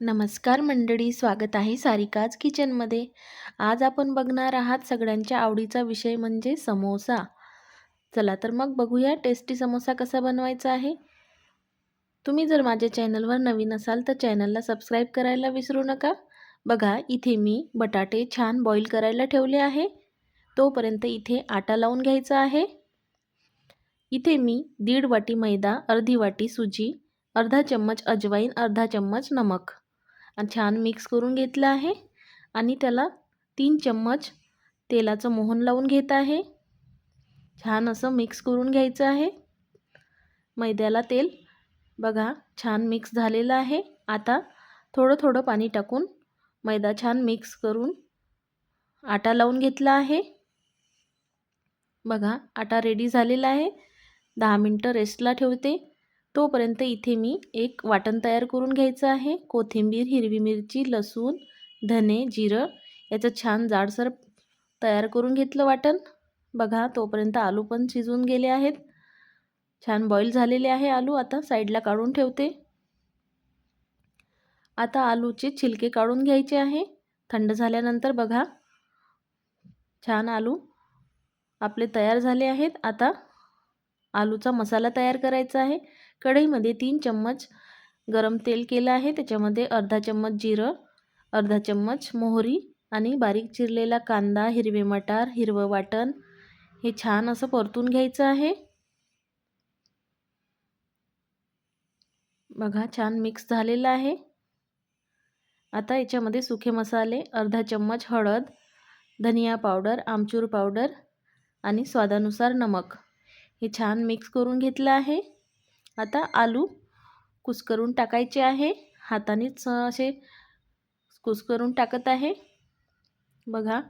नमस्कार मंडळी स्वागत आहे सारिकाज किचनमध्ये. आज आपण बघणार आहात सगळ्यांच्या आवडीचा विषय म्हणजे समोसा. चला तर मग बघूया टेस्टी समोसा कसा बनवायचा आहे. तुम्ही जर माझ्या चॅनलवर नवीन असाल तर चॅनलला सबस्क्राईब करायला विसरू नका. बघा इथे मी बटाटे छान बॉईल करायला ठेवले आहे. तोपर्यंत इथे आटा लावून घ्यायचा आहे. इथे मी दीड वाटी मैदा अर्धी वाटी सुजी अर्धा चम्मच अजवाईन अर्धा चम्मच नमक. छान मिक्स करून घेतलं आहे. आणि त्याला तीन चम्मच तेलाचं मोहन लावून घेत आहे. छान असं मिक्स करून घ्यायचं आहे. मैद्याला तेल बघा छान मिक्स झालेलं आहे. आता थोडं थोडं पाणी टाकून मैदा छान मिक्स करून आटा लावून घेतला आहे. बघा आटा रेडी झालेला आहे. दहा मिनटं रेस्टला ठेवते. तोपर्यंत इथे मी एक वाटण तयार करून घ्यायचं आहे. कोथिंबीर हिरवी मिरची लसूण धने जिरं याचं छान जाडसर तयार करून घेतलं वाटण. बघा तोपर्यंत आलू पण शिजून गेले आहेत. छान बॉईल झालेले आहे आलू. आता साईडला काढून ठेवते. आता आलूचे छिलके काढून घ्यायचे आहे. थंड झाल्यानंतर बघा छान आलू आपले तयार झाले आहेत. आता आलूचा मसाला तयार करायचा आहे. कढईमध्ये तीन चम्मच गरम तेल केलं आहे. त्याच्यामध्ये अर्धा चम्मच जिरं अर्धा चम्मच मोहरी आणि बारीक चिरलेला कांदा हिरवे मटार हिरवं वाटण हे छान असं परतून घ्यायचं आहे. बघा छान मिक्स झालेलं आहे. आता याच्यामध्ये सुखे मसाले अर्धा चम्मच हळद धनिया पावडर आमचूर पावडर आणि स्वादानुसार नमक हे छान मिक्स करून घेतलं आहे. आता आलू कुस्करून टाकायचे आहे. हातानेच असे कुस्करून टाकत आहे. बघा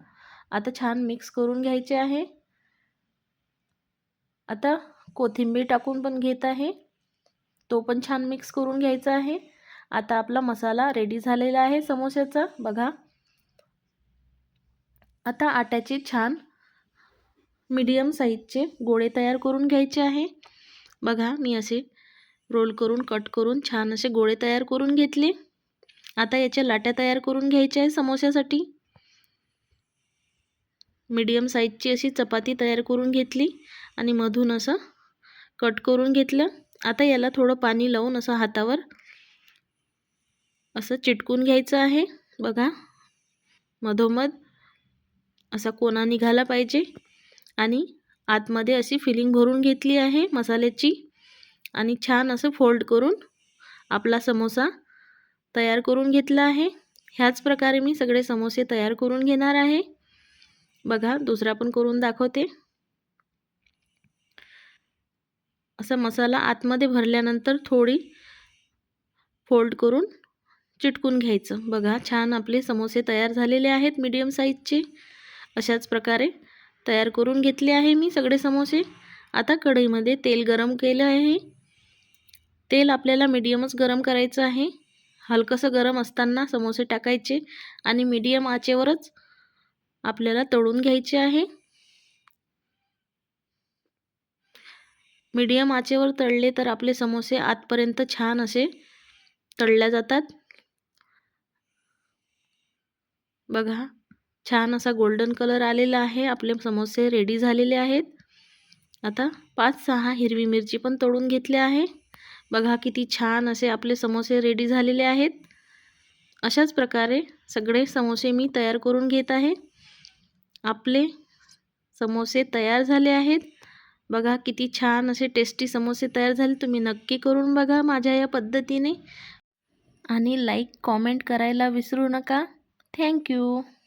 आता छान मिक्स करून घ्यायचे आहे. आता कोथिंबीर टाकून पण घेत आहे. तो पण छान मिक्स करून घ्यायचा आहे. आता आपला मसाला रेडी झालेला आहे समोस्याचा बघा. आता आट्याचे छान मीडियम साईजचे गोळे तयार करून घ्यायचे आहे. बघा मी असे रोल करून कट करून छान असे गोळे तयार करून घेतले. आता याच्या लाट्या तयार करून घ्यायच्या आहे समोस्यासाठी मीडियम साईजची अशी चपाती तयार करून घेतली आणि मधून असं कट करून घेतलं. आता याला थोडं पाणी लावून असं हातावर असं चिटकून घ्यायचं आहे. बघा मधोमध असा कोणा निघाला पाहिजे आणि आतमध्ये अशी फिलिंग भरून घेतली आहे मसाल्याची. आणि छान असं फोल्ड करून आपला समोसा तयार करून घेतला आहे. ह्याच प्रकारे मी सगळे समोसे तयार करून घेणार आहे. बघा दुसरा पण करून दाखवते. असा मसाला आतमध्ये भरल्यानंतर थोडी फोल्ड करून चिटकून घ्यायचं. बघा छान आपले समोसे तयार झालेले आहेत मीडियम साईजचे अशाच प्रकारे तयार करून घेतले आहे मी सगळे समोसे. आता कढईमध्ये तेल गरम केलं आहे. तेल आपल्याला मीडियमच गरम करायचं आहे. हलकंसं गरम असताना समोसे टाकायचे आणि मीडियम आचेवरच आपल्याला तळून घ्यायचे आहे. मीडियम आचेवर तळले तर आपले समोसे आतपर्यंत छान असे तळल्या जातात. बघा छान असा गोल्डन कलर आलेला आहे. आपले समोसे रेडी झालेले आहेत. आता पाच सहा हिरवी मिरची पण तळून घेतली आहे. बघा किती छान असे आपले समोसे रेडी झालेले आहेत. अशाच प्रकारे सगळे समोसे मी तयार करून घेत आहे. आपले समोसे तयार झाले आहेत. बघा किती छान असे टेस्टी समोसे तयार झाले. तुम्ही नक्की करून बघा माझ्या या पद्धतीने. आणि लाईक कॉमेंट करायला विसरू नका. थँक्यू